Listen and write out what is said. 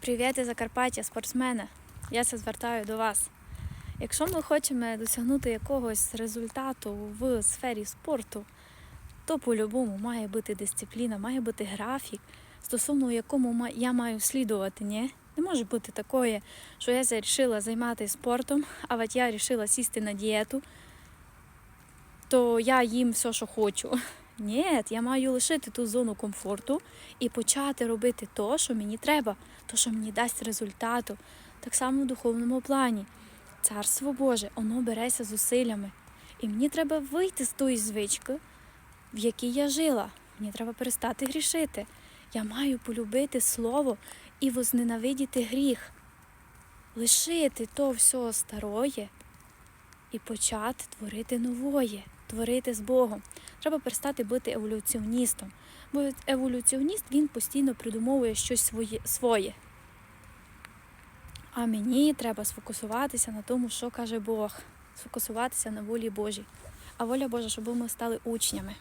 Привіт Закарпаття, спортсмени! Я се звертаю до вас. Якщо ми хочемо досягнути якогось результату в сфері спорту, то по-любому має бути дисципліна, має бути графік, стосовно якому я маю слідувати. Ні? Не може бути такое, що я вирішила займатися спортом, а от я вирішила сісти на дієту, то я їм все, що хочу. Ні, я маю лишити ту зону комфорту і почати робити то, що мені треба, то, що мені дасть результату. Так само в духовному плані. Царство Боже, воно береться зусиллями. І мені треба вийти з тої звички, в якій я жила. Мені треба перестати грішити. Я маю полюбити слово і возненавидіти гріх, лишити то все староє і почати творити новоє, творити з Богом. Треба перестати бути еволюціоністом. Бо еволюціоніст він постійно придумовує щось своє. А мені треба сфокусуватися на тому, що каже Бог, сфокусуватися на волі Божій. А воля Божа, щоб ми стали учнями.